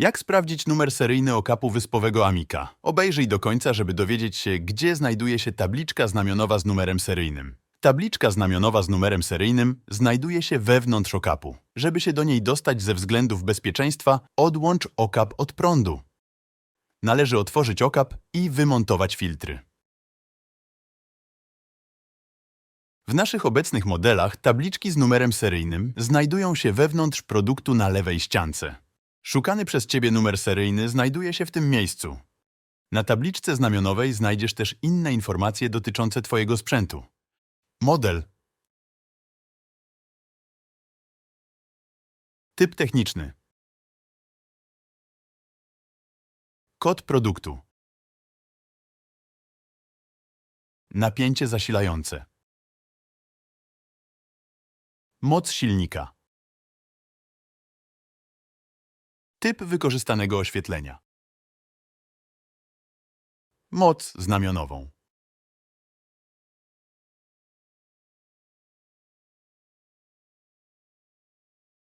Jak sprawdzić numer seryjny okapu wyspowego Amika? Obejrzyj do końca, żeby dowiedzieć się, gdzie znajduje się tabliczka znamionowa z numerem seryjnym. Tabliczka znamionowa z numerem seryjnym znajduje się wewnątrz okapu. Żeby się do niej dostać ze względów bezpieczeństwa, odłącz okap od prądu. Należy otworzyć okap i wymontować filtry. W naszych obecnych modelach tabliczki z numerem seryjnym znajdują się wewnątrz produktu na lewej ściance. Szukany przez Ciebie numer seryjny znajduje się w tym miejscu. Na tabliczce znamionowej znajdziesz też inne informacje dotyczące Twojego sprzętu. Model. Typ techniczny. Kod produktu. Napięcie zasilające. Moc silnika. Typ wykorzystanego oświetlenia. Moc znamionową.